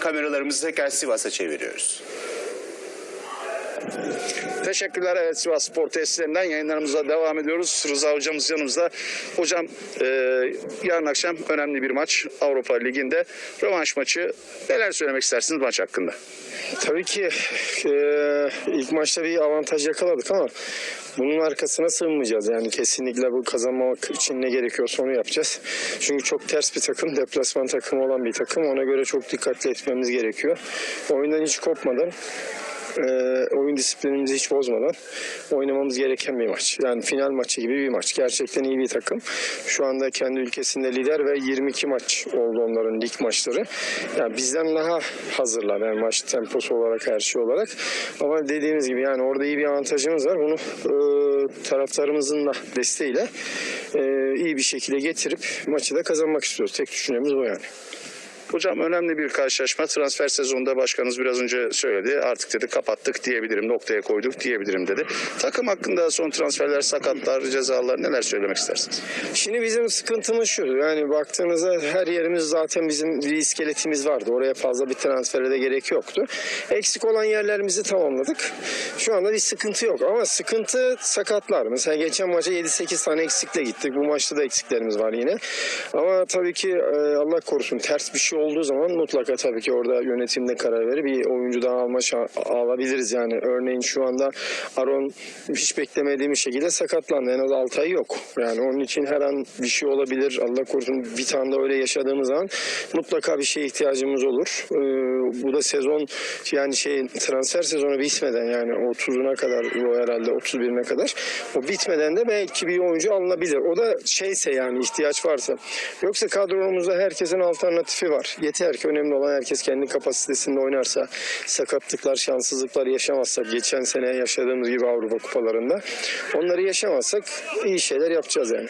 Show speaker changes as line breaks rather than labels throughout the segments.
Kameralarımızı tekrar Sivas'a çeviriyoruz.
Teşekkürler. Evet Sivas Spor tesislerinden yayınlarımıza devam ediyoruz. Rıza hocamız yanımızda. Hocam e, yarın akşam önemli bir maç Avrupa Ligi'nde. Rövanş maçı. Neler söylemek istersiniz maç hakkında?
Tabii ki eee, ilk maçta bir avantaj yakaladık ama bunun arkasına sığınmayacağız. Yani kesinlikle bu kazanmak için ne gerekiyorsa onu yapacağız. Çünkü çok ters bir takım, deplasman takımı olan bir takım. Ona göre çok dikkatli etmemiz gerekiyor. Oyundan hiç kopmadan eee, oyun disiplinimizi hiç bozmadan oynamamız gereken bir maç. Yani final maçı gibi bir maç. Gerçekten iyi bir takım. Şu anda kendi ülkesinde lider ve 22 maç oldu onların lig maçları. Yani bizden daha hazırlar yani maç temposu olarak her şey olarak. Ama dediğimiz gibi yani orada iyi bir avantajımız var. Bunu eee, taraftarımızın da desteğiyle eee, iyi bir şekilde getirip maçı da kazanmak istiyoruz. Tek düşüncemiz bu yani.
Hocam önemli bir karşılaşma. Transfer sezonunda başkanınız biraz önce söyledi. Artık dedi kapattık diyebilirim, noktaya koyduk diyebilirim dedi. Takım hakkında son transferler, sakatlar, cezalar neler söylemek istersiniz?
Şimdi bizim sıkıntımız şu. Yani baktığınızda her yerimiz zaten bizim bir iskeletimiz vardı. Oraya fazla bir transfere de gerek yoktu. Eksik olan yerlerimizi tamamladık. Şu anda bir sıkıntı yok. Ama sıkıntı sakatlar. Mesela geçen maça 7-8 tane eksikle gittik. Bu maçta da eksiklerimiz var yine. Ama tabii ki e, Allah korusun ters bir şey olduğu zaman mutlaka tabii ki orada yönetimde karar verir. Bir oyuncu daha alma alabiliriz yani. Örneğin şu anda Aron hiç beklemediğimiz şekilde sakatlandı. En az 6 ay yok. Yani onun için her an bir şey olabilir. Allah korusun bir tane de öyle yaşadığımız zaman mutlaka bir şeye ihtiyacımız olur. Ee, bu da sezon yani şey transfer sezonu bitmeden yani 30'una kadar o herhalde 31'ine kadar o bitmeden de belki bir oyuncu alınabilir. O da şeyse yani ihtiyaç varsa. Yoksa kadromuzda herkesin alternatifi var. Yeter ki önemli olan herkes kendi kapasitesinde oynarsa, sakatlıklar, şanssızlıklar yaşamazsak geçen sene yaşadığımız gibi Avrupa kupalarında onları yaşamazsak iyi şeyler yapacağız yani.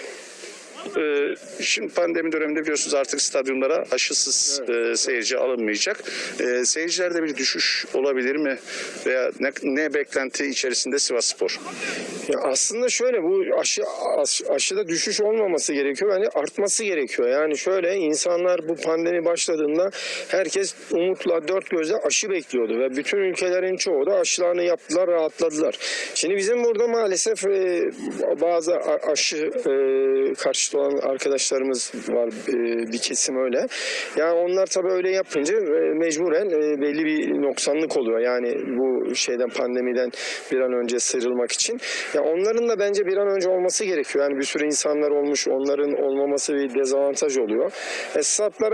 Ee, şimdi pandemi döneminde biliyorsunuz artık stadyumlara aşısız e, seyirci alınmayacak. E, seyircilerde bir düşüş olabilir mi? Veya ne, ne beklenti içerisinde Sivas Spor?
Ya aslında şöyle bu aşı aş- aşıda düşüş olmaması gerekiyor. Bence artması gerekiyor. Yani şöyle insanlar bu pandemi başladığında herkes umutla dört gözle aşı bekliyordu ve bütün ülkelerin çoğu da aşılarını yaptılar, rahatladılar. Şimdi bizim burada maalesef e, bazı aşı e, karşıtı olan arkadaşlarımız var e, bir kesim öyle. Yani onlar tabii öyle yapınca e, mecburen e, belli bir noksanlık oluyor. Yani bu şeyden pandemiden bir an önce sıyrılmak için. Ya onların da bence bir an önce olması gerekiyor. Yani bir sürü insanlar olmuş, onların olmaması bir dezavantaj oluyor. E,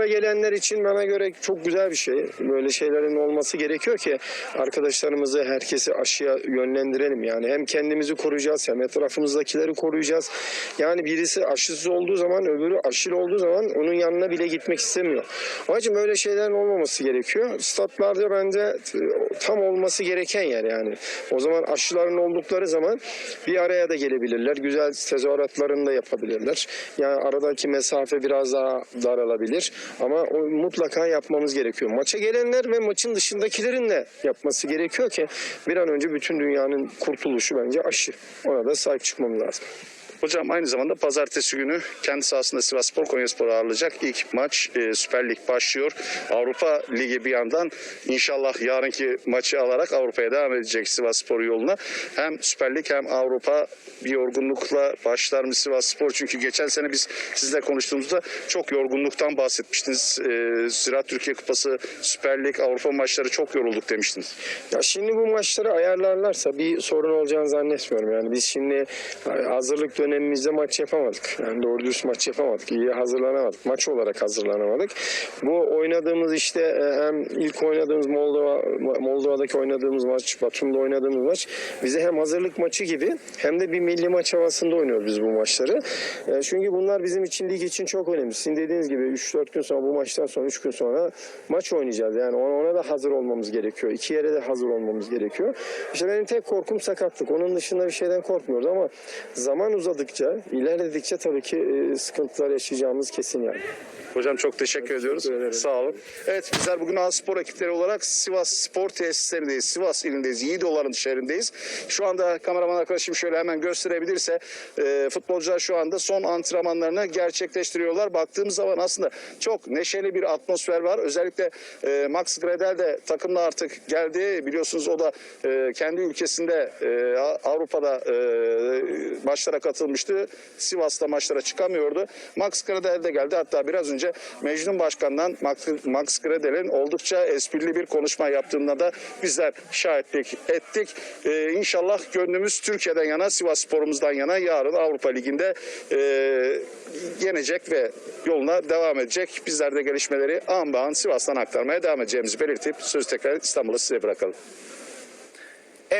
gelenler için bana göre çok güzel bir şey. Böyle şeylerin olması gerekiyor ki arkadaşlarımızı, herkesi aşıya yönlendirelim. Yani hem kendimizi koruyacağız hem etrafımızdakileri koruyacağız. Yani birisi aşısız olduğu zaman öbürü aşırı olduğu zaman onun yanına bile gitmek istemiyor. Onun için böyle şeylerin olmaması gerekiyor. Statlarda bence e, tam olması gereken yer yani. O zaman aşıların oldukları zaman bir araya da gelebilirler. Güzel tezahüratlarını da yapabilirler. Yani aradaki mesafe biraz daha daralabilir. Ama o mutlaka yapmamız gerekiyor. Maça gelenler ve maçın dışındakilerin de yapması gerekiyor ki bir an önce bütün dünyanın kurtuluşu bence aşı. Ona da sahip çıkmamız lazım.
Hocam aynı zamanda pazartesi günü kendi sahasında Sivas Spor Konyaspor'u ağırlayacak. İlk maç e, Süper Lig başlıyor. Avrupa Ligi bir yandan inşallah yarınki maçı alarak Avrupa'ya devam edecek Sivas Spor yoluna. Hem Süper Lig hem Avrupa bir yorgunlukla başlar mı Sivas Spor? Çünkü geçen sene biz sizle konuştuğumuzda çok yorgunluktan bahsetmiştiniz. E, Ziraat Türkiye Kupası, Süper Lig, Avrupa maçları çok yorulduk demiştiniz.
Ya şimdi bu maçları ayarlarlarsa bir sorun olacağını zannetmiyorum. Yani biz şimdi hazırlık dönemimizde maç yapamadık. Yani doğru dürüst maç yapamadık. İyi hazırlanamadık. Maç olarak hazırlanamadık. Bu oynadığımız işte e, hem ilk oynadığımız Moldova Moldova'daki oynadığımız maç, Batum'da oynadığımız maç bize hem hazırlık maçı gibi hem de bir milli maç havasında oynuyoruz biz bu maçları. E, Çünkü bunlar bizim için lig için çok önemli. Sizin dediğiniz gibi 3-4 gün sonra bu maçtan sonra 3 gün sonra maç oynayacağız. Yani ona, ona da hazır olmamız gerekiyor. İki yere de hazır olmamız gerekiyor. İşte benim tek korkum sakatlık. Onun dışında bir şeyden korkmuyoruz ama zaman uzadıkça aldıkça, ilerledikçe tabii ki e, sıkıntılar yaşayacağımız kesin yani.
Hocam çok teşekkür ediyoruz.
ederim.
Sağ olun. Evet bizler bugün A Spor ekipleri olarak Sivas Spor Tesislerindeyiz. Sivas ilindeyiz. Yiğidoğlu'nun şehrindeyiz. Şu anda kameraman arkadaşım şöyle hemen gösterebilirse e, futbolcular şu anda son antrenmanlarını gerçekleştiriyorlar. Baktığımız zaman aslında çok neşeli bir atmosfer var. Özellikle e, Max Gradel de takımla artık geldi. Biliyorsunuz o da e, kendi ülkesinde e, Avrupa'da e, maçlara katılmıştı. Sivas'ta maçlara çıkamıyordu. Max Gradel de geldi. Hatta biraz önce Mecnun Başkan'dan Max, Gradel'in oldukça esprili bir konuşma yaptığında da bizler şahitlik ettik. Ee, inşallah gönlümüz Türkiye'den yana, Sivas sporumuzdan yana yarın Avrupa Ligi'nde e, yenecek ve yoluna devam edecek. Bizler de gelişmeleri an an Sivas'tan aktarmaya devam edeceğimizi belirtip sözü tekrar İstanbul'a size bırakalım.